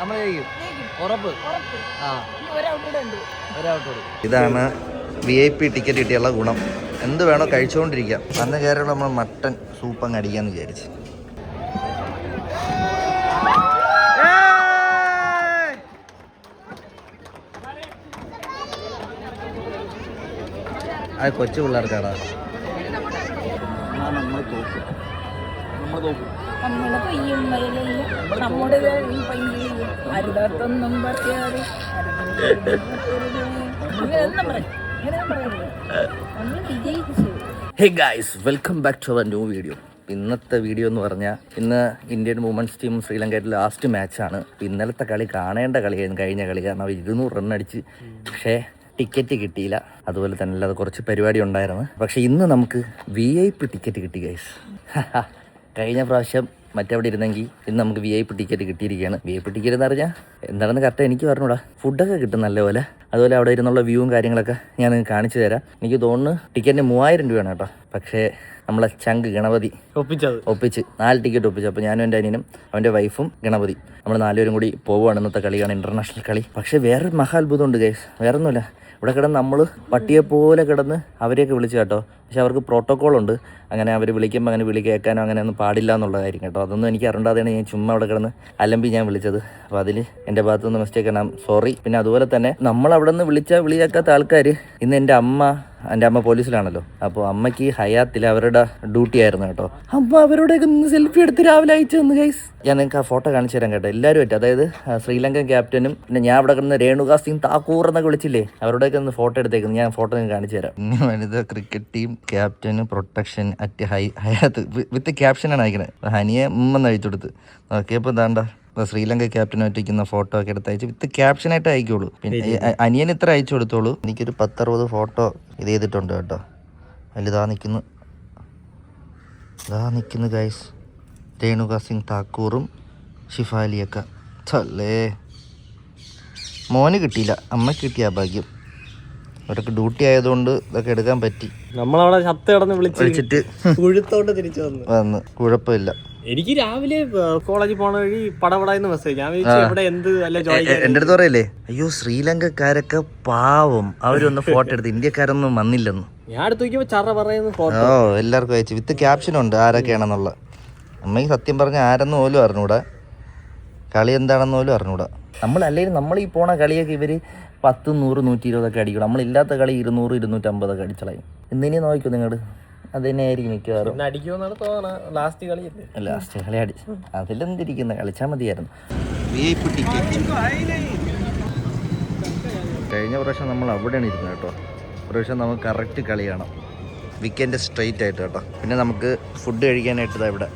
നമ്മൾ ജയിക്കും. ഉറപ്പ്. ആ. ഇതാണ് വി ഐ പി ടിക്കറ്റ് കിട്ടിയുള്ള ഗുണം. എന്ത് വേണോ കഴിച്ചുകൊണ്ടിരിക്കാം അന്ന് കയറിയുള്ള നമ്മൾ മട്ടൻ സൂപ്പ് അങ്ങ് അടിക്കാന്ന് വിചാരിച്ചു. അത് കൊച്ചു പിള്ളേർക്കാടാ. നമ്മളെ പയ്യും. വയലയും നമ്മുടെ ഈ പയ്യും അരുതാത്തൊന്നും hey guys welcome back to our new video ഇന്നത്തെ വീഡിയോ എന്ന് പറഞ്ഞാൽ ഇന്ന് ഇന്ത്യൻ വുമൻസ് ടീം ശ്രീലങ്കയുടെ ലാസ്റ്റ് മാച്ചാണ് ഇന്നലത്തെ കളി കാണേണ്ട കളിയായിരുന്നു കഴിഞ്ഞ കളി. കാരണം അവർ ഇരുന്നൂറ് റൺ അടിച്ച് പക്ഷേ ടിക്കറ്റ് കിട്ടിയില്ല. അതുപോലെ തന്നെ അല്ലാതെ കുറച്ച് പരിപാടി ഉണ്ടായിരുന്നു. പക്ഷേ ഇന്ന് നമുക്ക് വി ഐ പി ടിക്കറ്റ് കിട്ടി ഗൈസ് കഴിഞ്ഞ പ്രാവശ്യം മറ്റവിടെ ഇരുന്നെങ്കിൽ ഇന്ന് നമുക്ക് വി ഐ പി ടിക്കറ്റ് കിട്ടിയിരിക്കുകയാണ്. വി ഐ പി ടിക്കറ്റ് എന്ന് പറഞ്ഞാൽ എന്താണെന്ന് കറക്റ്റ് എനിക്ക് പറഞ്ഞൂടാ. ഫുഡൊക്കെ കിട്ടും നല്ലപോലെ. അതുപോലെ അവിടെ ഇരുന്നുള്ള വ്യൂവും കാര്യങ്ങളൊക്കെ ഞാൻ കാണിച്ചു തരാം. എനിക്ക് തോന്നുന്നു ടിക്കറ്റിന് മൂവായിരം രൂപയാണ് കേട്ടോ. പക്ഷേ നമ്മളെ ചങ്ക് ഗണപതി ഒപ്പിച്ചത്. ഒപ്പിച്ച് നാല് ടിക്കറ്റ് ഒപ്പിച്ചു. അപ്പോൾ ഞാനും എന്റെ അനിയനും അവന്റെ വൈഫും ഗണപതി. നമ്മൾ നാലുപേരും കൂടി പോവുകയാണ് ഇന്നത്തെ കളിയാണ് ഇന്റർനാഷണൽ കളി. പക്ഷേ വേറൊരു മഹാത്ഭുതമുണ്ട് ഗൈസ് വേറെ ഒന്നുമില്ല ഇവിടെ കിടന്ന് നമ്മൾ പട്ടിയെ പോലെ കിടന്ന് അവരെയൊക്കെ വിളിച്ചു കേട്ടോ. പക്ഷെ അവർക്ക് പ്രോട്ടോക്കോൾ ഉണ്ട് അങ്ങനെ അവർ വിളിക്കുമ്പോൾ അങ്ങനെ വിളി കേൾക്കാനോ അങ്ങനെ ഒന്നും പാടില്ല എന്നുള്ളതായിരിക്കും കേട്ടോ. അതൊന്നും എനിക്ക് അറിയാതെയാണ് ഞാൻ ചുമ്മാ അവിടെ കിടന്ന് അലമ്പി ഞാൻ വിളിച്ചത്. അപ്പോൾ അതിൽ എന്റെ ഭാഗത്തു നിന്ന് മിസ്റ്റേക്ക് ആണ് സോറി പിന്നെ അതുപോലെ തന്നെ നമ്മൾ അവിടെ നിന്ന് വിളിച്ചാൽ വിളിയാക്കാത്ത ആൾക്കാർ ഇന്ന് എന്റെ അമ്മ എന്റെ അമ്മ പോലീസിലാണല്ലോ. അപ്പോൾ അമ്മയ്ക്ക് ഹയാത്തിൽ അവരുടെ ഡ്യൂട്ടി ആയിരുന്നു കേട്ടോ. അമ്മ അവരോടൊക്കെ നിന്ന് സെൽഫി എടുത്ത് രാവിലെ അയച്ചു തന്നു ഗൈസ് ഞാൻ നിങ്ങൾക്ക് ആ ഫോട്ടോ കാണിച്ചു തരാം കേട്ടോ. എല്ലാവരും പറ്റും അതായത് ശ്രീലങ്കൻ ക്യാപ്റ്റനും പിന്നെ ഞാൻ അവിടെ കിടന്ന് രേണുക താക്കൂർ എന്നൊക്കെ വിളിച്ചില്ലേ? അവരോടൊക്കെ ഒന്ന് ഫോട്ടോ എടുത്തേക്കുന്നു ഞാൻ ഫോട്ടോ നിങ്ങൾക്ക് കാണിച്ചു തരാം. വനിതാ cricket team captain protection at high Hyatt with ക്യാപ്ഷനാണ് അയക്കണത് ഹനിയെ ഉമ്മെന്ന് അയച്ചു കൊടുത്ത്. നോക്കിയപ്പോൾ ഇതാണ്ട ശ്രീലങ്ക ക്യാപ്റ്റൻ ഒറ്റയ്ക്കുന്ന ഫോട്ടോ ഒക്കെ എടുത്ത് അയച്ചു വിത്ത് ക്യാപ്ഷനായിട്ട് അയക്കുള്ളൂ. പിന്നെ അനിയൻ ഇത്ര അയച്ചു കൊടുത്തോളൂ. എനിക്കൊരു പത്തറുപത് ഫോട്ടോ ഇത് ചെയ്തിട്ടുണ്ട് കേട്ടോ. അതിലിതാ നിൽക്കുന്നു ഇതാ നിൽക്കുന്നു ഗൈസ് രേണുക സിംഗ് താക്കൂറും ഷിഫാലിയൊക്കെ. ചല്ലേ മോന് കിട്ടിയില്ല. അമ്മയ്ക്ക് കിട്ടിയ ഭാഗ്യം. അവരൊക്കെ ഡ്യൂട്ടി ആയതുകൊണ്ട് ഇതൊക്കെ എടുക്കാൻ പറ്റി. നമ്മളവിടെ ചത്ത് കിടന്ന് വിളിച്ച് വിളിച്ചിട്ട് കുഴുത്തോണ്ട് തിരിച്ചു വന്നു. വന്ന്. കുഴപ്പമില്ല. എനിക്ക് രാവിലെ കോളേജിൽ പോണ വഴി പടപടാന്ന് മെസ്സേജ് ഞാൻ ഇവിടെ എന്ത് അല്ല എന്റെ അടുത്ത് പറയല്ലേ? അയ്യോ ശ്രീലങ്കക്കാരൊക്കെ പാവം. അവരൊന്ന് ഫോട്ടോ എടുത്ത് ഇന്ത്യക്കാരൊന്നും വന്നില്ലെന്ന്. ഞാൻ അടുത്ത് നോക്കിയപ്പോ ചറ പറയുന്ന ഫോട്ടോ ഓ എല്ലാവർക്കും അയച്ചു. വിത്ത് ക്യാപ്ഷനുണ്ട് ആരൊക്കെയാണെന്നുള്ള. അമ്മയ്ക്ക് സത്യം പറഞ്ഞ ആരെന്ന് പോലും അറിഞ്ഞൂടാ. കളി എന്താണെന്ന് പോലും അറിഞ്ഞൂടാ. നമ്മൾ അല്ലെങ്കിൽ നമ്മൾ ഈ പോണ കളിയൊക്കെ ഇവർ പത്ത് നൂറ് നൂറ്റി ഇരുപതൊക്കെ അടിക്കും നമ്മളില്ലാത്ത കളി ഇരുന്നൂറ് ഇരുന്നൂറ്റമ്പതൊക്കെ അടിച്ചളയും. ഇന്നിനി നോക്കൂ നിങ്ങൾ അത് തന്നെയായിരിക്കും മിക്കവാറും ലാസ്റ്റ് ലാസ്റ്റ് കളി അടിച്ചു അതിലെന്തിരിക്കുന്ന? കളിച്ചാൽ മതിയായിരുന്നു. കഴിഞ്ഞ പ്രാവശ്യം നമ്മൾ അവിടെയാണ് ഇരുന്നത് കേട്ടോ. പ്രാവശ്യം നമുക്ക് കറക്റ്റ് കളി കാണാം. വീക്കെൻഡ് സ്ട്രെയിറ്റ് ആയിട്ട് കേട്ടോ. പിന്നെ നമുക്ക് ഫുഡ് കഴിക്കാനായിട്ട് ഇതാ ഇവിടെ.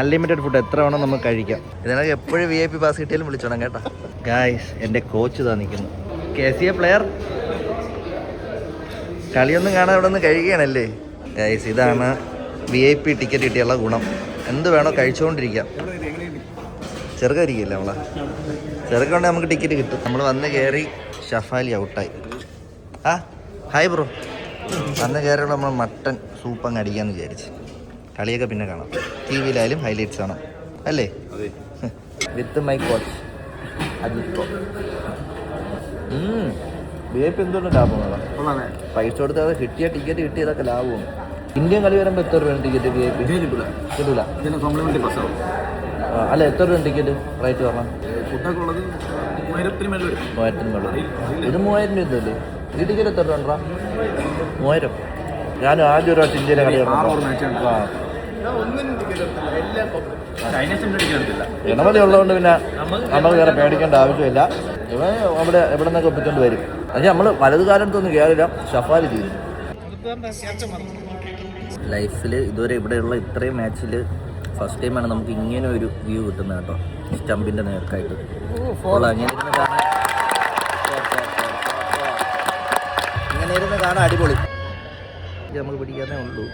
അൺലിമിറ്റഡ് ഫുഡ് എത്ര വേണം നമുക്ക് കഴിക്കാം. ഇതിനൊക്കെ എപ്പോഴും വി ഐ പി പാസ് കിട്ടിയാലും വിളിച്ചോണം കേട്ടോ. ഗായ്സ് എന്റെ കോച്ച് ഇതാ നിൽക്കുന്നു. കെ സി എ പ്ലെയർ കളിയൊന്നും കാണാൻ ഇവിടെ നിന്ന് കഴിക്കുകയാണല്ലേ? ഗായ്സ് ഇതാണ് വി ഐ പി ടിക്കറ്റ് കിട്ടിയുള്ള ഗുണം. എന്ത് വേണോ കഴിച്ചുകൊണ്ടിരിക്കാം ചെറുകരിക്കില്ല നമ്മളെ? ചെറുക്കുണ്ടെങ്കിൽ നമുക്ക് ടിക്കറ്റ് കിട്ടും. നമ്മൾ വന്ന് കയറി ഷഫാലി ഔട്ടായി. ആ ഹായ് ബ്രോ വന്ന് കയറിയുള്ള നമ്മൾ മട്ടൻ സൂപ്പ് അങ്ങ് അടിക്കാന്ന് വിചാരിച്ച്. കളിയൊക്കെ പിന്നെ കാണാം. ടി വിയിലായാലും ഹൈലൈറ്റ്സ് കാണാം. അല്ലേ? വിത്ത് മൈ കോച്ച് അജിത്തോ ബി ഐ പി എന്തുകൊണ്ട് ലാഭമാണ് പൈസ കൊടുത്ത് അത് കിട്ടിയ ടിക്കറ്റ് കിട്ടിയതൊക്കെ ലാഭമാണ് ഇന്ത്യൻ കളി വരുമ്പോൾ എത്ര രൂപയാണ് ടിക്കറ്റ് ബി ഐ പി കിട്ടൂല. ആ, അല്ല എത്ര രൂപ ടിക്കറ്റ് റേറ്റ് പറഞ്ഞാൽ മൂവായിരത്തിന് മേളിൽ ഇത് മൂവായിരം രൂപ അല്ലേ ഈ ടിക്കറ്റ് എത്ര രൂപ മൂവായിരം. ഞാൻ ആദ്യം ഒരു ഇന്ത്യയിലെ കളി. ആ ഗണപതി ഉള്ളതുകൊണ്ട് പിന്നെ നമുക്ക് വേറെ പേടിക്കേണ്ട ആവശ്യമില്ല. ഇവ അവിടെ എവിടെ നിന്നൊക്കെ ഒപ്പിച്ചോണ്ട് വരും. പക്ഷെ നമ്മൾ വലതു കാലത്തൊന്നും കയറില്ല ഷഫാരി ചെയ്തു. ലൈഫിൽ ഇതുവരെ ഇവിടെയുള്ള ഇത്രയും മാച്ചിൽ ഫസ്റ്റ് ടൈമാണ് നമുക്ക് ഇങ്ങനെ ഒരു വ്യൂ കിട്ടുന്നത് കേട്ടോ. സ്റ്റമ്പിന്റെ നേർക്കായിട്ട്. അപ്പോൾ അങ്ങനെ ഇരുന്ന് കാണാൻ ഇങ്ങനെ ഇരുന്ന് കാണാൻ അടിപൊളി. നമുക്ക് പിടിക്കാനേ ഉള്ളൂ.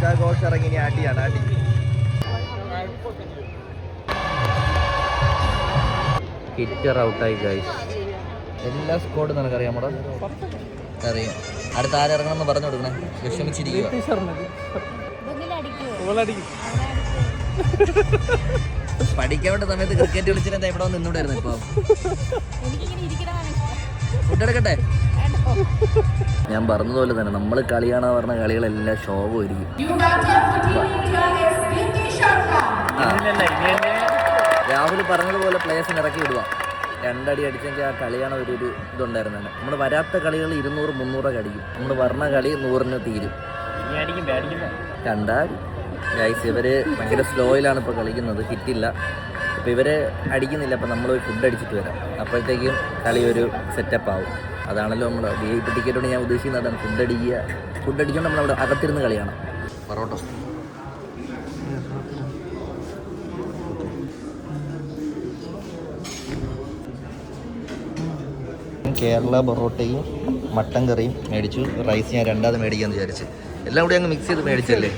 റിച്ചാ ഘോഷ് ഇറങ്ങി അടിയാണ് അടി ഹിറ്റർ ഔട്ടായി ഗൈസ് എല്ലാ സ്കോഡും നിനക്കറിയാം നമ്മുടെ അറിയാം. അടുത്ത ആരിറങ്ങണം എന്ന് പറഞ്ഞു കൊടുക്കണേ? വിഷമിച്ചിരിക്കുക. പഠിക്കാവേണ്ട സമയത്ത് ക്രിക്കറ്റ് കളിച്ചിട്ട് ഇവിടെ വന്ന് നിന്നൂടായിരുന്നു ഇപ്പൊ? ഫുഡ് എടുക്കട്ടെ? ഞാൻ പറഞ്ഞതുപോലെ തന്നെ നമ്മൾ കളിയാണെന്ന് പറഞ്ഞ കളികളെല്ലാം ശോഭമായിരിക്കും രാഹുൽ പറഞ്ഞതുപോലെ പ്ലേയേഴ്സിന് ഇറക്കി വിടുക. രണ്ടടി അടിച്ചെങ്കിൽ ആ കളിയാണ് ഒരു ഒരു ഇതുണ്ടായിരുന്നത്. നമ്മൾ വരാത്ത കളികൾ ഇരുന്നൂറ് മുന്നൂറൊക്കെ അടിക്കും. നമ്മൾ പറഞ്ഞ കളി നൂറിന് തീരും. കണ്ടാൽ ഗൈസ് ഇവർ ഭയങ്കര സ്ലോയിലാണ് ഇപ്പോൾ കളിക്കുന്നത്. ഹിറ്റില്ല അപ്പോൾ ഇവരെ അടിക്കുന്നില്ല. അപ്പോൾ നമ്മൾ ഫുഡ് അടിച്ചിട്ട് വരാം. അപ്പോഴത്തേക്കും കളി ഒരു സെറ്റപ്പ് ആവും. അതാണല്ലോ നമ്മുടെ വി ഐ പി ടിക്കറ്റോട് ഞാൻ ഉദ്ദേശിക്കുന്നത്. അതാണ് ഫുഡ് അടിക്കുക. ഫുഡ് അടിച്ചുകൊണ്ട് നമ്മളവിടെ അകത്തിരുന്ന് കളിയാണ്. പൊറോട്ട. കേരള പൊറോട്ടയും മട്ടൻ കറിയും മേടിച്ചു. റൈസ് ഞാൻ രണ്ടാമത് മേടിക്കാന്ന് വിചാരിച്ചു. എല്ലാം കൂടി അങ്ങ് മിക്സ് ചെയ്ത് മേടിച്ചല്ലേ?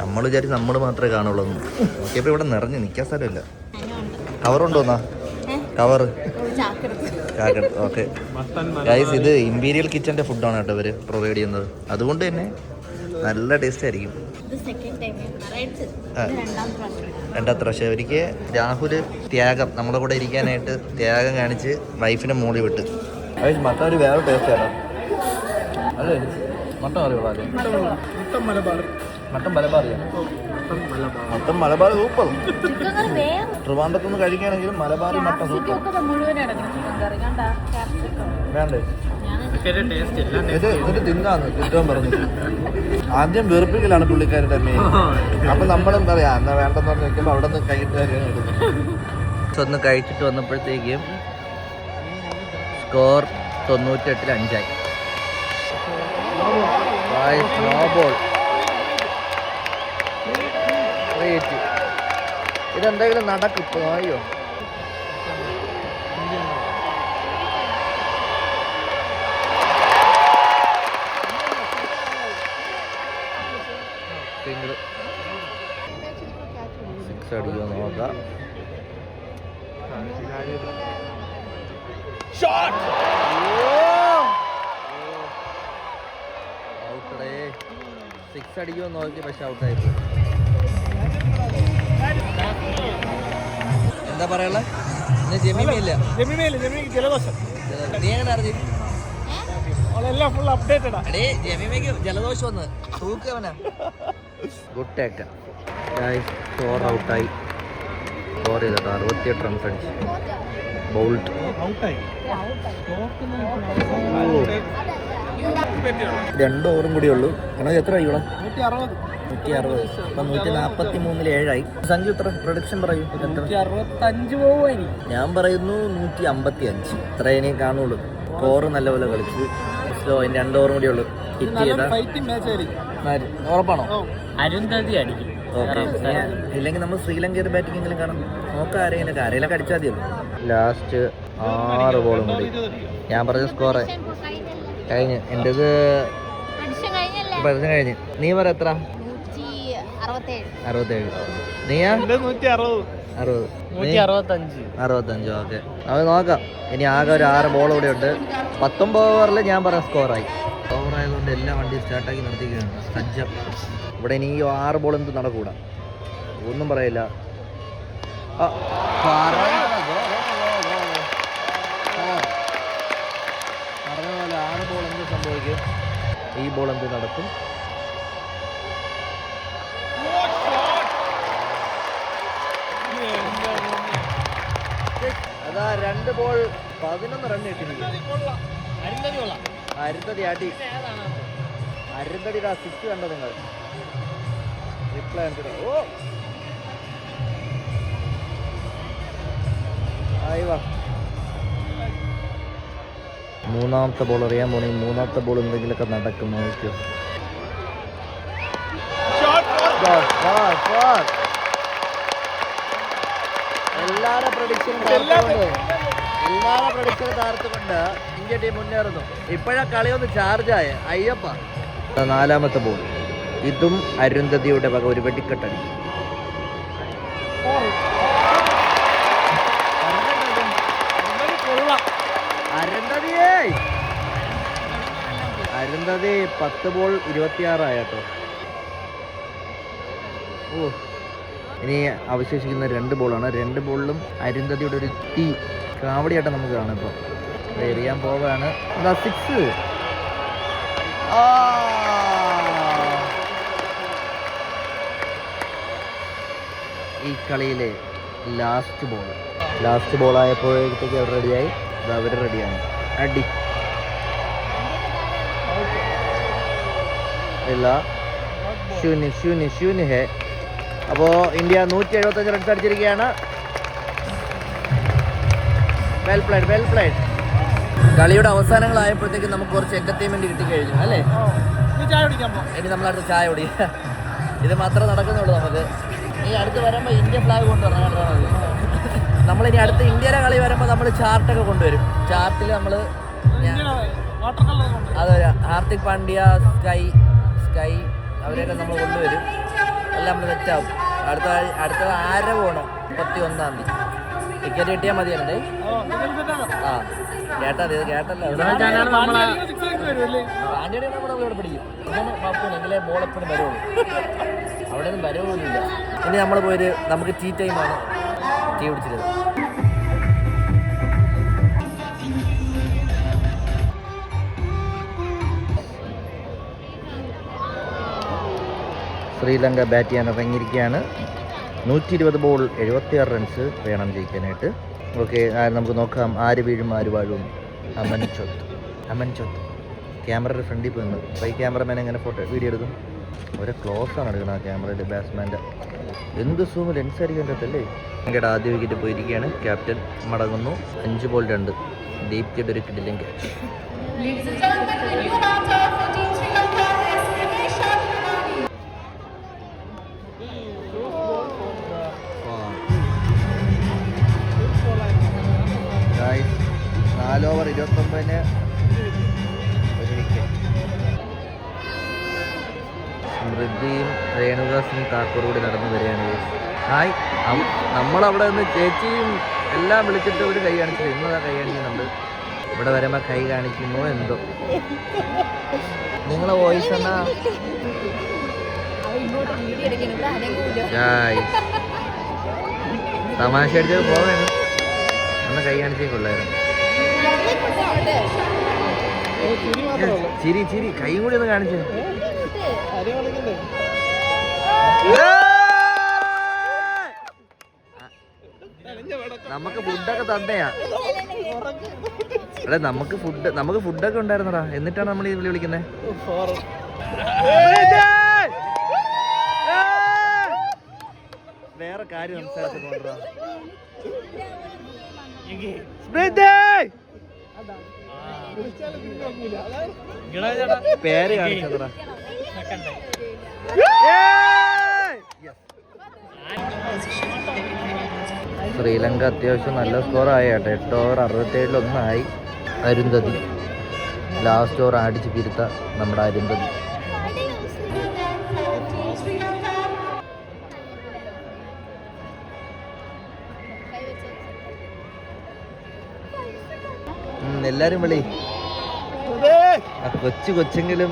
നമ്മൾ വിചാരിച്ച് നമ്മൾ മാത്രമേ കാണുള്ളൂ നോക്കിയപ്പോൾ ഇവിടെ നിറഞ്ഞ് നിൽക്കാൻ സ്ഥലമില്ല. കവറുണ്ടോന്നാ കവർ ചാക്കെടുത്ത് ഓക്കെ. ഗൈസ് ഇത് ഇമ്പീരിയൽ കിച്ചന്റെ ഫുഡാണ് കേട്ടോ ഇവർ പ്രൊവൈഡ് ചെയ്യുന്നത്. അതുകൊണ്ട് തന്നെ നല്ല ടേസ്റ്റ് ആയിരിക്കും. രണ്ടാമത്തെ പ്രാവശ്യം. ഒരിക്കൽ രാഹുൽ ത്യാഗം. നമ്മുടെ കൂടെ ഇരിക്കാനായിട്ട് ത്യാഗം കാണിച്ച് വൈഫിനെ മൂളി വിട്ട്. മത്തൻ ഒരു വേറെ ടേസ്റ്റ് ആണോ. അല്ലേ മട്ടൻ അറിയുള്ളൂ മട്ടൻ മലബാർ. മട്ടൻ മലബാറിയാ? മട്ടൻ മലബാർ. സൂപ്പർ. വേറെ ട്രിവാൻഡ്രത്തുനിന്ന് കഴിക്കുകയാണെങ്കിൽ മലബാറി മട്ടൻ സൂപ്പർ. വേണ്ടേ? ഞാൻ ടേസ്റ്റ് എല്ലാം ഇത് ഇതിന് തിന്നാന്ന് കിട്ടാൻ പറഞ്ഞു ആദ്യം വെറുപ്പിക്കലാണ് പുള്ളിക്കാരുടെ മെയിൻ അപ്പൊ നമ്മളും പറയാ? എന്നാ വേണ്ടെന്ന് പറഞ്ഞ് വെക്കുമ്പോ അവിടെ നിന്ന് കൈയിട്ട് ഒന്ന് കഴിച്ചിട്ട് വന്നപ്പോഴത്തേക്കും സ്കോർ തൊണ്ണൂറ്റെട്ടിൽ അഞ്ചായി. സ്നോബോൾ ഇതെന്തെങ്കിലും നടക്കും ഇപ്പൊ അയ്യോ സിക്സ് അടിക്കുക നോക്കാം ഔട്ടടേ സിക്സ് അടിക്കുമോ നോക്കി പക്ഷെ ഔട്ടായി എന്താ പറയുള്ള ഇന്ന് ജമീമി ഇല്ല. ജമീമയില്ല ജമീമിക്ക് ജലദോഷം. നീ എങ്ങനെ അറിഞ്ഞു? ഫുൾ അപ്ഡേറ്റഡാ അടേ ജമീമയ്ക്ക് ജലദോഷം വന്ന്. തൂക്കവനാ ഗുഡ് ടേക്ക് സ്കോർ ഔട്ടായി. സ്കോർ ചെയ്തോ? അറുപത്തിയെട്ട് റൺസ് അടിച്ചു. ബൗൾട്ട് ഔട്ടായി. രണ്ട് ഓവറും കൂടി ഉള്ളൂ അങ്ങനെ എത്ര ആയിക്കോളാം ഇവിടെ? നൂറ്റി അറുപത് നൂറ്റി അറുപത് അപ്പം നൂറ്റി നാൽപ്പത്തി മൂന്നിൽ ഏഴായി സഞ്ജു എത്ര? പ്രൊഡക്ഷൻ പറയൂ അറുപത്തഞ്ച് പോവുമായിരിക്കും. ഞാൻ പറയുന്നു നൂറ്റി അമ്പത്തി അഞ്ച് ഇത്ര ഇനി കാണുള്ളൂ. ഓറ് നല്ലപോലെ കളിച്ചു. സ്ലോ അതിന് രണ്ട് ഓവറും കൂടി ഉള്ളൂ ഹിറ്റ് ചെയ്താൽ? ഉറപ്പാണോ? അരുന്ധതി അടിക്കും ഓക്കെ ഇല്ലെങ്കിൽ നമ്മൾ ശ്രീലങ്കയുടെ ബാറ്റിംഗ് എങ്കിലും കാണാം. നോക്കാം ആരെങ്കിലും ആരെങ്കിലും അടിച്ചാൽ മതിയല്ലോ. ലാസ്റ്റ് ആറ് ബോളും കൂടി. ഞാൻ പറഞ്ഞ സ്കോറ് കഴിഞ്ഞ്. എന്റെ പരസ്യം കഴിഞ്ഞ്. നീ പറ എത്ര? അറുപത്തേഴ്. നീയാ? അറുപത്. അറുപത്തഞ്ച് ഓക്കെ. അത് നോക്കാം. ഇനി ആകെ ഒരു ആറ് ബോൾ കൂടെ ഉണ്ട്. പത്തൊമ്പത് ഓവറിൽ ഞാൻ പറഞ്ഞ സ്കോറായി ഓവർ ആയതുകൊണ്ട് എല്ലാ വണ്ടിയും സ്റ്റാർട്ടാക്കി നിർത്തിക്കുകയാണ് സജ്ജം. ഇവിടെ ഇനി ഈ ആറ് ബോൾ എന്ത് നടക്കൂടാ. ഒന്നും പറയില്ല. ആ, ഈ ബോൾ എന്ത് നടക്കും? അതാ രണ്ട് ബോൾ പതിനൊന്ന് റൺ കിട്ടിയിരിക്കുന്നു. അരുന്തതി അടി. അരുന്തടിയുടെ സിക്സ് കണ്ടോ നിങ്ങൾ? റിപ്ലൈ ഓ. ആയി വാ. മൂന്നാമത്തെ ബോൾ അറിയാൻ പോണെങ്കിൽ മൂന്നാമത്തെ ബോൾ എന്തെങ്കിലുമൊക്കെ നടക്കും നോക്കിയോ പ്രഡിക്ഷൻ തകർത്തുകൊണ്ട് ഇന്ത്യ ടീം മുന്നേറുന്നു. ഇപ്പോഴാ കളി ഒന്ന് ചാർജായ അയ്യപ്പ. നാലാമത്തെ ബോൾ ഇതും അരുന്ധതിയുടെ വക ഒരു വെടിക്കെട്ടടി. അരുന്ധതി പത്ത് ബോൾ ഇരുപത്തിയാറായിട്ടോ. ഓ ഇനി അവശേഷിക്കുന്ന രണ്ട് ബോളാണ്. രണ്ട് ബോളിലും അരുന്ധതിയുടെ ഒരു തീ കാവടിയായിട്ട് നമുക്ക് കാണാം ഇപ്പോൾ എറിയാൻ പോവാണ് സിക്സ് ഈ കളിയിലെ ലാസ്റ്റ് ബോൾ ലാസ്റ്റ് ബോൾ ആയപ്പോഴത്തേക്ക് അവർ റെഡിയായി അത് അവർ റെഡിയാണ് അടി. ഇല്ല. ശൂന്യ ശൂന്യ ശൂന്യ ഹേ. അപ്പോൾ ഇന്ത്യ നൂറ്റി എഴുപത്തഞ്ച് റൺസ് അടിച്ചിരിക്കുകയാണ്. വെൽ പ്ലേഡ് വെൽ പ്ലേഡ് കളിയുടെ അവസാനങ്ങളായപ്പോഴത്തേക്ക് നമുക്ക് കുറച്ച് എന്റർടൈൻമെന്റ് കിട്ടിക്കഴിഞ്ഞു അല്ലേ? ചായ നമ്മൾ ഇനി നമ്മളടുത്ത് ചായ കുടി. ഇത് മാത്രമേ നടക്കുന്നുള്ളൂ നമുക്ക്. ഈ അടുത്ത് വരുമ്പോൾ ഇന്ത്യ ഫ്ലാഗ് കൊണ്ടുവരണം കേട്ടോ. നമ്മളിനി അടുത്ത് ഇന്ത്യയിലെ കളി വരുമ്പോൾ നമ്മൾ ചാർട്ടൊക്കെ കൊണ്ടുവരും. ചാർട്ടിൽ നമ്മൾ അതെ ഹാർദിക് പാണ്ഡ്യ സ്കൈ സ്കൈ അവരെയൊക്കെ നമ്മൾ കൊണ്ടുവരും. എല്ലാം നമ്മൾ സെറ്റാവും. അടുത്ത അടുത്ത ആര പോകണം മുപ്പത്തി ഒന്നാം തീയതി ടിക്കറ്റ് കിട്ടിയാൽ മതിയല്ലേ ആ കേട്ടാ ഇത് കേട്ടല്ലോ. പാണ്ഡ്യയുടെ ഇവിടെ പിടിക്കും. എങ്കിലേ ബോൾ എപ്പോഴും വരുള്ളൂ. അവിടെ ഒന്നും വരവുമില്ല ഇനി നമ്മൾ പോയൊരു നമുക്ക് ടീ ടൈമാണ് ടീ പിടിച്ചിരുന്നത്. ശ്രീലങ്ക ബാറ്റ് ചെയ്യാൻ ഇറങ്ങിയിരിക്കുകയാണ്. നൂറ്റി ഇരുപത് ബോൾ എഴുപത്തിയാറ് റൺസ് വേണം ജയിക്കാനായിട്ട്. ഓക്കെ നമുക്ക് നോക്കാം ആര് വീഴും ആര് വാഴും. അമൻ ചൊത്ത്. അമൻ ചൊത്ത്. ക്യാമറയുടെ ഫ്രണ്ടിൽ പോയി ക്യാമറമാൻ എങ്ങനെ ഫോട്ടോ വീഡിയോ എടുക്കും? ഒരു ക്ലോസ് ആണ് എടുക്കുന്നത് ആ ക്യാമറയുടെ ബാറ്റ്സ്മാന്റെ എന്ത് സൂമ് ലെൻസ് ആയിരിക്കും അല്ലേ ഇന്ത്യയുടെ ആദ്യ വിക്കറ്റ് പോയിരിക്കുകയാണ്. ക്യാപ്റ്റൻ മടങ്ങുന്നു. അഞ്ച് ബോൾ രണ്ട്. ദീപ്തിയുടെ ഒരു കിടിലൻ ക്യാച്ച് നാല് ഇരുപത്തൊമ്പതിന് ഒരു വിക്കറ്റ് സ്മൃതിയും രേണുക സിംഗ് താക്കൂർ കൂടി നടന്നു വരികയാണ്. ഹായ്. നമ്മളവിടെ നിന്ന് ചേച്ചിയും എല്ലാം വിളിച്ചിട്ട് ഒരു കൈ കാണിച്ചില്ല. ഇന്നതാ കൈ കാണിക്കുന്നുണ്ട് ഇവിടെ വരുമ്പോൾ കൈ കാണിക്കുമോ എന്തോ? നിങ്ങളെ വോയിസ് എന്നാ? തമാശ അടിച്ചത് പോവാണ്. അന്ന് കൈ കാണിച്ചേക്കുള്ളായിരുന്നു ചിരി ചിരി. കൈ കൂടി ഒന്ന് കാണിച്ചേ. നമുക്ക് ഫുഡൊക്കെ തന്നെയാ. അതെ നമുക്ക് ഫുഡ് നമുക്ക് ഫുഡൊക്കെ ഉണ്ടായിരുന്നടാ. എന്നിട്ടാണ് നമ്മൾ ഈ വിളി വിളിക്കുന്നത് വേറെ കാര്യം സംസാരിച്ചു പോകണ്ടാ പേര് കാണിച്ചതാ ശ്രീലങ്ക അത്യാവശ്യം നല്ല സ്കോർ കേട്ടോ. എട്ട് ഓവർ അറുപത്തേഴിൽ ഒന്നായി അരുന്ധതി. ലാസ്റ്റ് ഓവർ അടിച്ച് പിരുത്ത നമ്മുടെ അരുന്ധതി. എല്ലാരും വിളി. കൊച്ചു കൊച്ചെങ്കിലും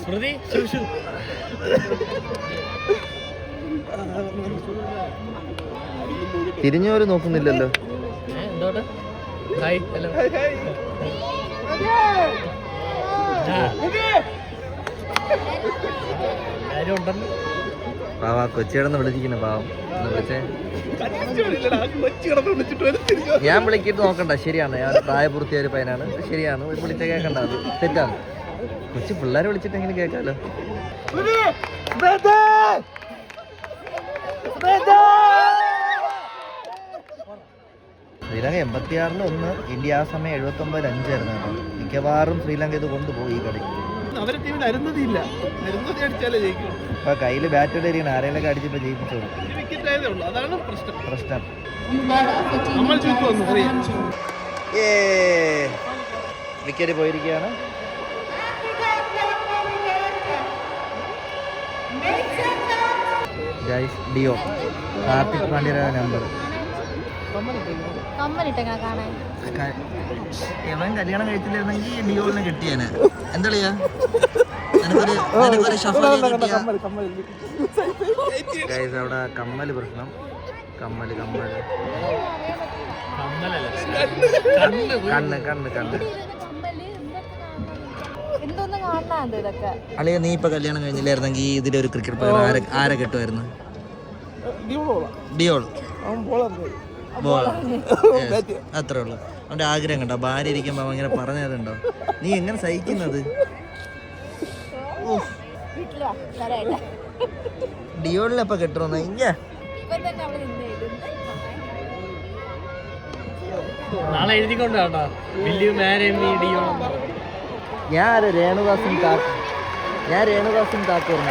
സ്മൃതി തിരിഞ്ഞു പോലും നോക്കുന്നില്ലല്ലോ. എന്തോട്ടെ? ഹായ് ഹലോ എല്ലാരും ഉണ്ടല്ലോ പാവ കൊച്ചിടന്ന് വിളിച്ചിരിക്കുന്നു പാവം. ഞാൻ വിളിക്കിട്ട് നോക്കണ്ട ശരിയാണ്. ഞാൻ പ്രായപൂർത്തിയായ ഒരു പയ്യനാണ്. ശരിയാണ്. വിളിച്ച കേൾക്കണ്ട അത്. തെറ്റാണ്. കൊച്ചു പിള്ളേരെ വിളിച്ചിട്ടെങ്കിലും കേൾക്കാലോ ശ്രീലങ്ക എൺപത്തിയാറിൽ ഒന്ന് ഇന്ത്യ ആ സമയം എഴുപത്തി ഒമ്പത് അഞ്ചായിരുന്നു കേട്ടോ. മിക്കവാറും ശ്രീലങ്ക ഇത് കൊണ്ടുപോയി ഈ അവരെ ടീമിൽ അരുന്നതിയില്ല അരുന്നതി അടിച്ചാലേ ജയിക്കും. ഇപ്പൊ കയ്യിൽ ബാറ്റോടെ ഇരിക്കണം ആരെയൊക്കെ അടിച്ചപ്പോ ജയിപ്പിച്ചോളൂ. വിക്കറ്റ് ആയതേ ഉള്ളൂ. അതാണ് പ്രശ്നം. പ്രശ്നം. നമ്മൾ അറിയാം വിക്കറ്റ് പോയിരിക്കുകയാണ്. ഗൈസ് ഡിയോ ഹാപ്പി പാണ്ഡ്യയുടെ നമ്പർ കാണാൻ. ഇവൻ കല്യാണം കഴിച്ചില്ലായിരുന്നെങ്കിൽ ഡിയോളിനെ കിട്ടിയേനെ. എന്താളിയാ? അവിടെ കമ്മൽ പ്രശ്നം. കമ്മൽ കമ്മൽ. കണ്ണ് കണ്ണ് കണ്ണ് അളിയ നീ ഇപ്പൊ കല്യാണം കഴിഞ്ഞില്ലായിരുന്നെങ്കിൽ ഇതിലൊരു ക്രിക്കറ്റ് പ്ലെയർ ആരെ ആരെ കിട്ടുമായിരുന്നു? ഡിയോൾ അത്രേ ഉള്ളു. അവന്റെ ആഗ്രഹം കണ്ടോ? ഭാര്യ ഇരിക്കുമ്പോ അവൻ ഇങ്ങനെ പറഞ്ഞതുണ്ടോ നീ എങ്ങനെ സഹിക്കുന്നത്? ഡിയോളിലപ്പൊ കിട്ടണോ എഴുതുന്നത് നാളെ എഴുതിക്കൊണ്ട് കേട്ടോ? വലിയ മാരേ മീഡിയോ ഞാൻ ആരാ? രേണുദാസും കാക്ക ഞാൻ രേണുദാസും കാക്കൂറിന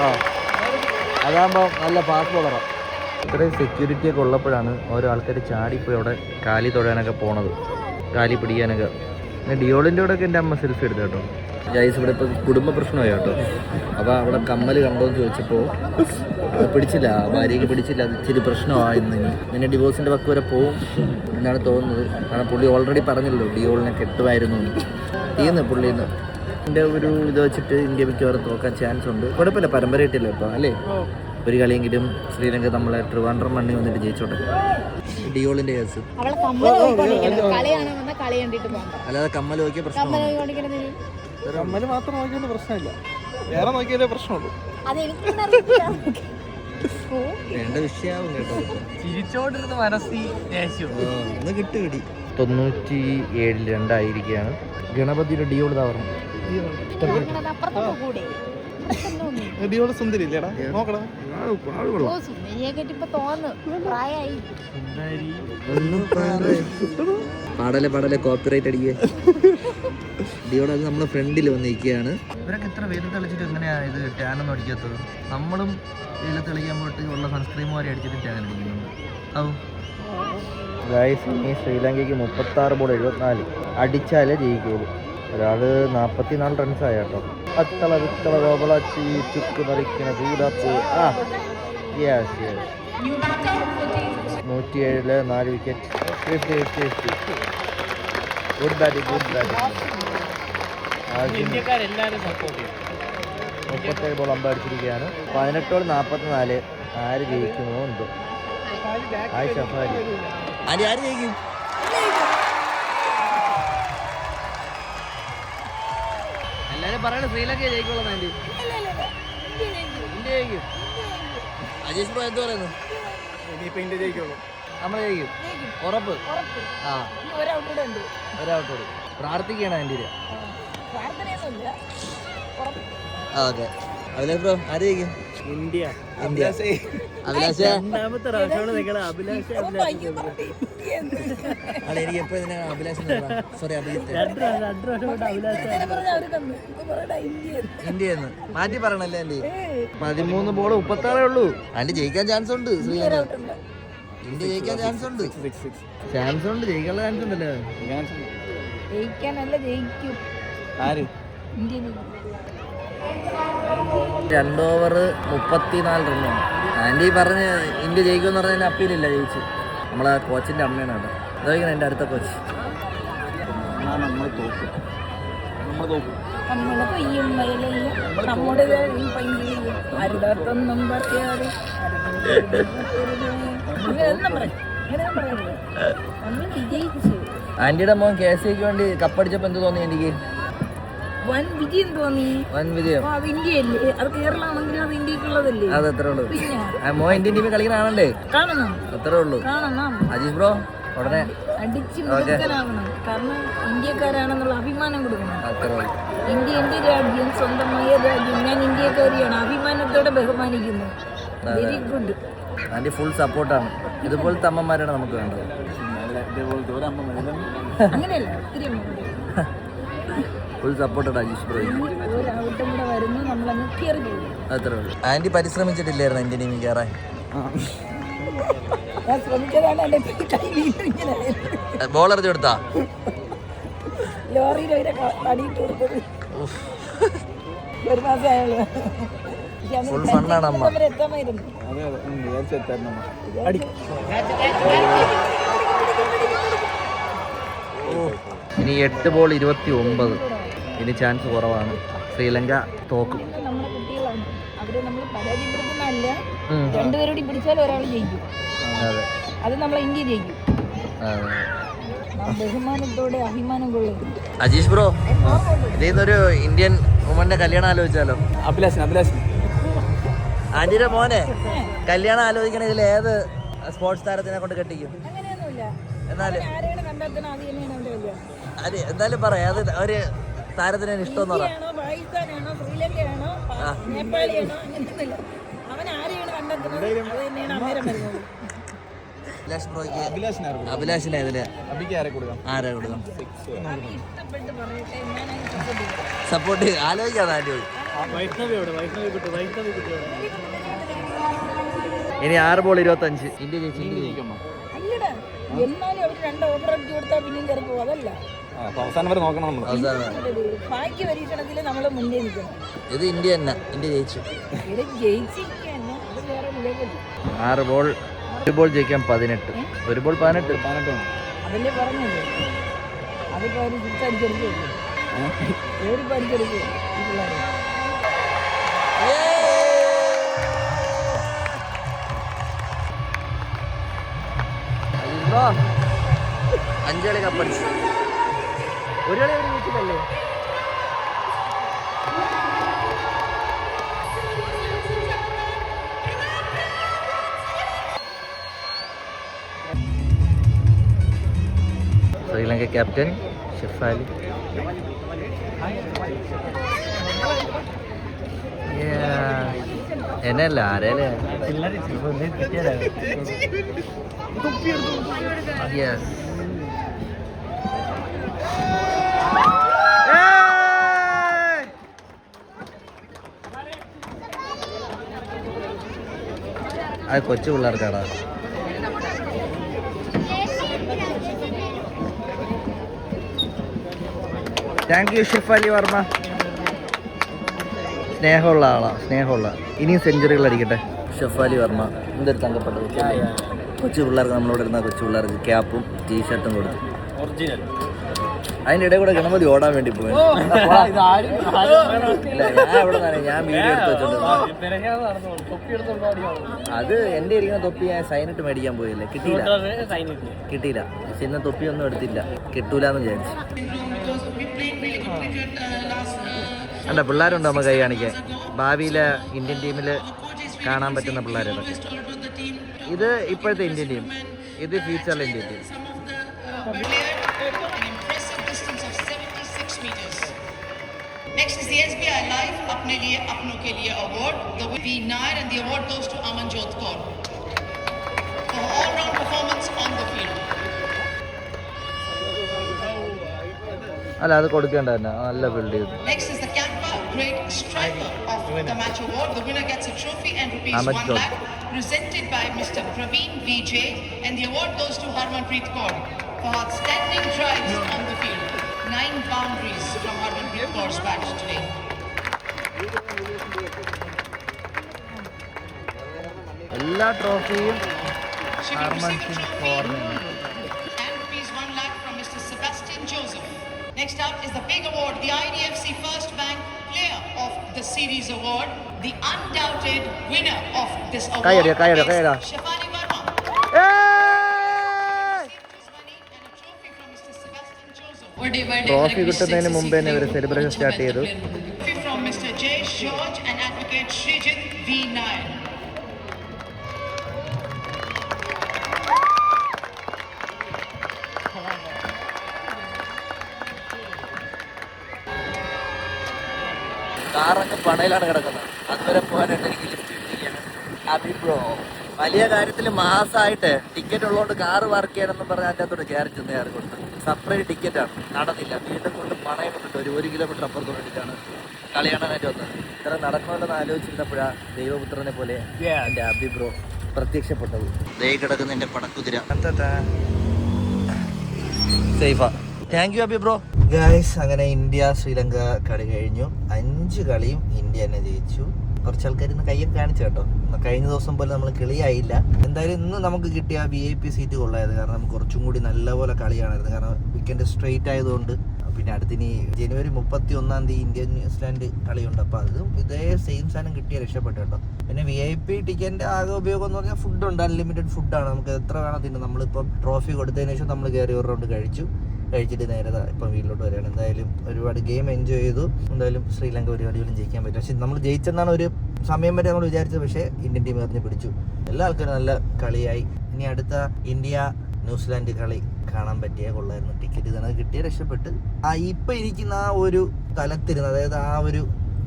ആ. അതാകുമ്പോൾ നല്ല പാട്ട് ബോളറാണ് ഇത്രയും സെക്യൂരിറ്റി ഒക്കെ ഉള്ളപ്പോഴാണ് ഓരോ ആൾക്കാർ ചാടിപ്പോയി അവിടെ കാലി തൊഴാനൊക്കെ പോണത്. കാലി പിടിക്കാനൊക്കെ. പിന്നെ ഡിയോളിന്റെ കൂടെ ഒക്കെ എന്റെ അമ്മ സെൽഫി എടുത്തു കേട്ടോ. ജൈസ് ഇവിടെ ഇപ്പോൾ കുടുംബ പ്രശ്നമായി കേട്ടോ? അപ്പോൾ അവിടെ കമ്മൽ കണ്ടോന്ന് ചോദിച്ചപ്പോൾ അത് പിടിച്ചില്ല ഭാര്യയ്ക്ക് പിടിച്ചില്ല അത് ഇച്ചിരി പ്രശ്നമായിരുന്നു ഇനി. പിന്നെ ഡിവോഴ്സിന്റെ വക്ക് വരെ പോവും എന്നാണ് തോന്നുന്നത്. കാരണം പുള്ളി ഓൾറെഡി പറഞ്ഞല്ലോ ഡിയോളിനെ കെട്ടുമായിരുന്നു എന്ന്. തീർന്നു പുള്ളിന്ന്. എന്റെ ഒരു ഇത് വെച്ചിട്ട് ഇന്ത്യ മിക്കവാറും തോക്കാൻ ചാൻസ് ഉണ്ട്. കുഴപ്പമില്ല പരമ്പര കിട്ടില്ല ഇപ്പോൾ അല്ലേ ഒരു കളിയെങ്കിലും ശ്രീലങ്ക നമ്മളെ ട്രിവാൻഡ്രം മണ്ണി വന്നിട്ട് ജയിച്ചോട്ടെ. ഡിയോളിന്റെ കേസ് കമ്മൽ അല്ലാതെ കമ്മൽ നോക്കിയ കമ്മൽ പ്രശ്നമാണ് നോക്കിക്കൊണ്ടിരിക്കുന്നത് മാത്രം നോക്കിയൊന്നും പ്രശ്നമില്ല. വേറെ നോക്കിയാലേ പ്രശ്നമുള്ളൂ. വേണ്ട വിഷയാവും കേട്ടോ. ചിരിച്ചോണ്ടിരുന്ന മനസ്സി ദേഷ്യം. ആ, ഒന്ന് കിട്ടുകിടി തൊണ്ണൂറ്റി ഏഴിൽ രണ്ടായിരിക്കുകയാണ്. ഗണപതിയുടെ ഡിയോൾ തവറും അത് ഡിയോടെ സുന്ദരി ഇല്ലേടാ നോക്കടാ. പാടലെ പാടലെ കോപ്പിറൈറ്റ് അടിക്കുക ഡിയോടെ അത് നമ്മുടെ ഫ്രണ്ടിൽ വന്നിരിക്കുകയാണ് ഇവരൊക്കെ ഇത്ര വെയിൽ തെളിച്ചിട്ട് എങ്ങനെയാ ഇത് ടാനൊന്നും അടിക്കാത്തത്? നമ്മളും വെയിൽ തെളിക്കാൻ പോയിട്ട് ഉള്ള സൺസ്ക്രീം മാറി അടിച്ചിട്ട് ടാൻ അടിക്കുന്നുണ്ട്. ആവും ഗായ്സ് ഇനി ശ്രീലങ്കയ്ക്ക് മുപ്പത്താറ് ബോൾ എഴുപത്തിനാല്. അടിച്ചാലേ ജയിക്കുള്ളൂ. ഒരാൾ നാൽപ്പത്തിനാല് റൺസ് ആയ കേട്ടോ അത്തള വിത്തള ഗോപളാച്ചി ചുക്ക് മറിക്കണ ചൂടാപ്പ് ആ യെസ് യെസ് നൂറ്റി ഏഴിൽ നാല് wicket fifty fifty fifty good batting good batting മുപ്പത്തേഴ് ബോൾ അമ്പ അടിച്ചിരിക്കുകയാണ്. പതിനെട്ടോട് നാൽപ്പത്തിനാല് ആര് ജയിക്കുമോ എന്തോ ആയി ഷഫാരി ആര് ആര് ജയിക്കും? എല്ലാരും പറയണ ശ്രീലങ്ക ജയിക്കുള്ളൂ ആന്റി. ഇന്ത്യ ജയിക്കും. അജീഷ് ബ്രോ എന്ത് പറയുന്നു? ഇനിയിപ്പോ ഇന്ത്യ ജയിക്കുള്ളൂ. നമ്മൾ ജയിക്കും. ഉറപ്പ്? ആ. ഉണ്ട്. ഒരാളോട് പ്രാർത്ഥിക്കണം ആന്റി പ്രാർത്ഥനയൊന്നുമില്ല. ആ ഓക്കെ. അതിലെ ബ്രോ ആര് ജയിക്കും? ഇന്ത്യ. അഭിലാഷ്. രണ്ടാമത്തെ പ്രാവശ്യമാണ് അഭിലാഷ് അല്ല എനിക്ക് എപ്പോ ഇതിനെ അഭിലാഷ് സോറി അഭിജിത്ത് ഇന്ത്യ എന്ന്. മാറ്റി പറയണല്ലേ എന്റെ പതിമൂന്ന് ബോൾ മുപ്പത്താറേ ഉള്ളൂ. അതിന്റെ ജയിക്കാൻ ചാൻസ് ഉണ്ട് ശ്രീലങ്ക ഇന്ത്യ ജയിക്കാൻ ചാൻസ് ഉണ്ട്. ചാൻസ് ഉണ്ട് ജയിക്കാനുള്ള ചാൻസ് ഉണ്ടല്ലോ? ജയിക്കാനല്ല ജയിക്കും. ആര്? ഇന്ത്യ. രണ്ട് ഓവർ മുപ്പത്തിനാല് റണ്ണാണ് ആന്റി പറഞ്ഞ് ഇന്ത്യ ജയിക്കുമെന്ന് പറഞ്ഞാൽ അപ്പീലില്ല ജയിച്ച്. നമ്മളെ കോച്ചിന്റെ അമ്മയാണ് കേട്ടോ. ഇതായിരിക്കണം എന്റെ അടുത്ത കോച്ച്. നമ്മൾ തോക്കും തോക്കും നമ്മുടെ ആന്റിയുടെ മോൻ കെ എസ് സിക്ക് വേണ്ടി കപ്പടിച്ചപ്പോൾ എന്ത് തോന്നി എനിക്ക് വൻ വിജയം തോന്നി. വൻ വിജയം. അപ്പൊ അത് ഇന്ത്യയല്ലേ അത് കേരളമാണെങ്കിലും അത് ഇന്ത്യക്കുള്ളതല്ലേ അത് അത്രേ ഉള്ളൂ. പിന്നെ? ആ, മോൻ ഇന്ത്യൻ ടീമിൽ കളിക്കുന്ന ആണല്ലേ കാണണം. അത്രേ ഉള്ളൂ. കാണണം. അജീഷ് ബ്രോ ഉടനെ. അടിച്ച് കാരണം ഇന്ത്യക്കാരാണെന്നുള്ള അഭിമാനം കൊടുക്കണം. ഇന്ത്യ എന്റെ രാജ്യം സ്വന്തമായ രാജ്യം. ഞാൻ ഇന്ത്യക്കാരിയാണ്. അഭിമാനത്തോടെ ബഹുമാനിക്കുന്നു. വെരി ഗുഡ് ആന്റി ഫുൾ സപ്പോർട്ടാണ് ഇതുപോലത്തെ അമ്മമാരാണ് നമുക്ക് വേണ്ടത്. അങ്ങനെയല്ല ഒത്തിരി. ഫുൾ അജീഷ് ബ്രോ അത്രേ ഉള്ളൂ. ആന്റി പരിശ്രമിച്ചിട്ടില്ലായിരുന്നു എന്റെ ടീമിൽ കയറാൻ. ബോൾ എറിഞ്ഞു കൊടുത്താ? ലോറിയിൽ ഒരു ആണ് അമ്മ. ഇനി എട്ട് ബോൾ ഇരുപത്തി ഒമ്പത്. ഇനി ചാൻസ് കുറവാണ്. ശ്രീലങ്ക തോക്കും. രണ്ടുപേരോട് പിടിച്ചാൽ ഒരാൾ ജയിക്കും. അതെ. അത് നമ്മളെ ഇന്ത്യ ജയിക്കും. ബഹുമാനത്തോടെ അഭിമാനം അജീഷ് ബ്രോ ഇതിന്നൊരു ഇന്ത്യൻ വുമന്റെ കല്യാണം ആലോചിച്ചാലോ? അഭിലാഷൻ അഭിലാഷൻ ആന്റിയുടെ മോനെ കല്യാണം ആലോചിക്കണ ഇതിൽ ഏത് സ്പോർട്സ് താരത്തിനെ കൊണ്ട് കെട്ടിക്കും? അങ്ങനെയൊന്നുമില്ല. എന്നാലും അത് എന്തായാലും പറയാം. അത് ഒരു താരത്തിന് ഇഷ്ടം അഭിലാഷിനെ ഇതിൽ ആരാ കൊടുക്കാം? സപ്പോർട്ട് ആലോചിക്കാതെ ഇനി ആറ് ബോൾ ഇരുപത്തഞ്ച്. ഇന്ത്യ ജയിച്ചു ഇന്ത്യ അല്ലടാ എന്നാലും അവർ രണ്ട് ഓവർ അടിച്ചു കൊടുത്താൽ പിന്നെയും കയറി പോകും അതല്ല. അവസാനം വരെ നോക്കണം നമ്മൾ അവസാനം. പരീക്ഷണത്തിൽ നമ്മൾ നിൽക്കണം. ഇത് ഇന്ത്യ തന്നെ. ഇന്ത്യ ജയിച്ചു. ഇവിടെ ജയിച്ചിരിക്കുക തന്നെ അത് വേറെ ലെവൽ ആറ് ബോൾ ഒരു ബോൾ ജയിക്കാൻ പതിനെട്ട്. ഒരു ബോൾ പതിനെട്ട്. അതല്ലേ പറഞ്ഞത്? അതിപ്പോ അവർ സിക്സ് അടിച്ചെടുക്കും ഏറിപ്പോ അടിച്ചെടുക്കും ഈ പിള്ളേരെ. അഞ്ചു കപ്പടിച്ചു. ഒരു കളി വീട്ടിലല്ലേ ശ്രീലങ്ക ക്യാപ്റ്റൻ ഷെഫാലി എന്നല്ല ആരല്ലേ യെസ് അത് കൊച്ചു പിള്ളേർക്കാടാ. Thank you Shafali Verma. സ്നേഹമുള്ള ആളാ സ്നേഹമുള്ള. ഇനിയും സെഞ്ചുറികൾ അടിക്കട്ടെ. ഷെഫ് അലി വർമ്മ എന്തൊരു തങ്കപ്പെട്ടത് കൊച്ചു പിള്ളേർക്ക് നമ്മളോട് ഇരുന്ന കൊച്ചു പിള്ളേർക്ക് ക്യാപ്പും ടീഷർട്ടും കൊടുത്തു. ഒറിജിനൽ അതിന്റെ ഇടയിൽ കൂടെ ഗണപതി ഓടാൻ വേണ്ടി പോയി. ഞാൻ ഇവിടെ തന്നെ ഞാൻ വീഡിയോ എടുത്ത് വെച്ചോണ്ട്. അത് എന്റെ ഇരിക്കുന്ന തൊപ്പി ഞാൻ സൈനിട്ട് മേടിക്കാൻ പോയില്ലേ കിട്ടിയില്ല. കിട്ടിയില്ല. പക്ഷെ തൊപ്പി ഒന്നും എടുത്തില്ല. കിട്ടൂലെന്ന് വിചാരിച്ചു. അല്ല പിള്ളേരുണ്ടോ നമ്മൾ കൈ കാണിക്കാൻ? ഭാവിയിലെ ഇന്ത്യൻ ടീമിൽ കാണാൻ പറ്റുന്ന പിള്ളേർ ഇത് ഇപ്പോഴത്തെ ഇന്ത്യൻ ടീം ഇത് ഫ്യൂച്ചറിലെ Indian team Next is the SBI Live Apne Liye Apno Ke Liye Award. The V. Nair and the award goes to Amanjot Kaur for her all-round performance on the field. Next is the തന്നെ Great Striker of the Match Award. The winner gets a trophy and award the 1 lakh. presented by Mr. Praveen Vijay and the award goes to Harmanpreet Kaur for outstanding drives on the field Nine boundaries from Harmanpreet Kaur's bat today. എല്ലാ ട്രോഫിയും She will receive a Harmanpreet trophy Kaur and rupees 1 lakh from Mr. Sebastian Joseph. Next up is the big award, the IDFC First Bank Player of the Series Award. The undoubted winner of this award കൈയടിയോ, കൈയടിയോ, is Trophy കിട്ടുന്നതിന് മുമ്പ് തന്നെ ഇവർ celebration start ചെയ്തു. കാറൊക്കെ പണയിലാണ് കിടക്കുന്നത്. അതുവരെ പോകാനായിട്ട് എനിക്ക് ലിഫ്റ്റ് കിട്ടിയാണ് ഹാപ്പി ബ്രോ. വലിയ കാര്യത്തിൽ മാസമായിട്ട് ടിക്കറ്റ് ഉള്ളതുകൊണ്ട് കാറ് വർക്ക് ചെയ്യണമെന്ന് പറഞ്ഞാൽ അതിന്റെ അകത്തോട്ട് കയറി ചെന്ന് കയറി കൊടുത്തു സെപ്പറേറ്റ് ടിക്കറ്റാണ് നടന്നില്ല. വീണ്ടും കൊണ്ട് പണയം കൊണ്ടിട്ട് ഒരു ഒരു കിലോമീറ്റർ അപ്പുറത്ത് വേണ്ടിയിട്ടാണ് കളി കാണാനായിട്ട് വന്നത്. ഇത്ര നടക്കണമെന്ന് ആലോചിച്ചിരുന്നപ്പോഴാണ് ദൈവപുത്രനെ പോലെ എന്റെ ഹാപ്പി ബ്രോ പ്രത്യക്ഷപ്പെട്ടത്. ദൈ കിടക്കുന്ന എന്റെ പടക്കുതിര സേഫാ. Thank you Abi bro guys അങ്ങനെ ഇന്ത്യ ശ്രീലങ്ക കളി കഴിഞ്ഞു. അഞ്ച് കളിയും ഇന്ത്യ തന്നെ ജയിച്ചു. കുറച്ച് ആൾക്കാർ ഇന്ന് കയ്യൊക്കെ കാണിച്ചു കേട്ടോ. കഴിഞ്ഞ ദിവസം പോലെ നമ്മൾ കിളിയായില്ല. എന്തായാലും ഇന്ന് നമുക്ക് കിട്ടിയ വി ഐ പി സീറ്റ് കൊള്ളായത് കാരണം കുറച്ചും കൂടി നല്ലപോലെ കളിയാണായിരുന്നു. കാരണം വീക്കെൻഡ് സ്ട്രെയിറ്റ് ആയതുകൊണ്ട്. പിന്നെ അടുത്തിനി ജനുവരി മുപ്പത്തി ഒന്നാം തീയതി ഇന്ത്യ ന്യൂസിലാൻഡ് കളിയുണ്ട്. അപ്പോൾ അതും ഇതേ സെയിം സാധനം കിട്ടിയ രക്ഷപ്പെട്ടു കേട്ടോ. പിന്നെ വി ഐ പി ടിക്കറ്റിന്റെ ആകെ ഉപയോഗം എന്ന് പറഞ്ഞാൽ ഫുഡുണ്ട് അൺലിമിറ്റഡ് ഫുഡാണ് നമുക്ക് എത്ര വേണം തിന്നും. നമ്മളിപ്പം ട്രോഫി കൊടുത്തതിന് ശേഷം നമ്മൾ കയറി ഒരു റൗണ്ട് കഴിച്ചു. കഴിച്ചിട്ട് നേരെ ഇപ്പം വീട്ടിലോട്ട് വരികയാണ്. എന്തായാലും ഒരുപാട് ഗെയിം എൻജോയ് ചെയ്തു. എന്തായാലും ശ്രീലങ്ക ഒരുപാട് പോലും ജയിക്കാൻ പറ്റും. പക്ഷെ നമ്മൾ ജയിച്ചെന്നാണ് ഒരു സമയം വരെ നമ്മൾ വിചാരിച്ചത്. പക്ഷേ ഇന്ത്യൻ ടീം എറിഞ്ഞ് പിടിച്ചു. എല്ലാ ആൾക്കാരും നല്ല കളിയായി. ഇനി അടുത്ത ഇന്ത്യ ന്യൂസിലാൻഡ് കളി കാണാൻ പറ്റിയ കൊള്ളായിരുന്നു. ടിക്കറ്റ് തന്നെ കിട്ടിയ രക്ഷപ്പെട്ട്. ആ ഇപ്പം ഇരിക്കുന്ന ആ ഒരു തലത്തിരുന്ന് അതായത് ആ ഒരു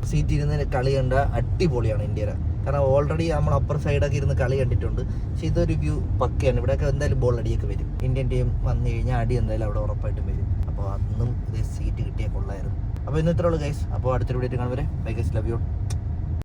സീറ്റ് ഇരുന്ന കളി കണ്ട അടിപൊളിയാണ് ഇന്ത്യയുടെ. കാരണം ഓൾറെഡി നമ്മൾ അപ്പർ സൈഡൊക്കെ ഇരുന്ന് കളി കണ്ടിട്ടുണ്ട്. പക്ഷെ ഇതൊരു വ്യൂ പക്കയാണ്. ഇവിടെയൊക്കെ എന്തായാലും ബോൾ അടിയൊക്കെ വരും. ഇന്ത്യൻ ടീം വന്നു കഴിഞ്ഞാൽ അടി എന്തായാലും അവിടെ ഉറപ്പായിട്ടും വരും. അപ്പോൾ അന്നും ഇതേ സീറ്റ് കിട്ടിയ കൊള്ളായിരുന്നു. അപ്പോൾ ഇന്ന് ഇത്രയുള്ളൂ ഗൈസ് അപ്പോൾ അടുത്തൊരു വീഡിയോ കാണുവരെ ബൈ ഗൈസ് ലവ് യു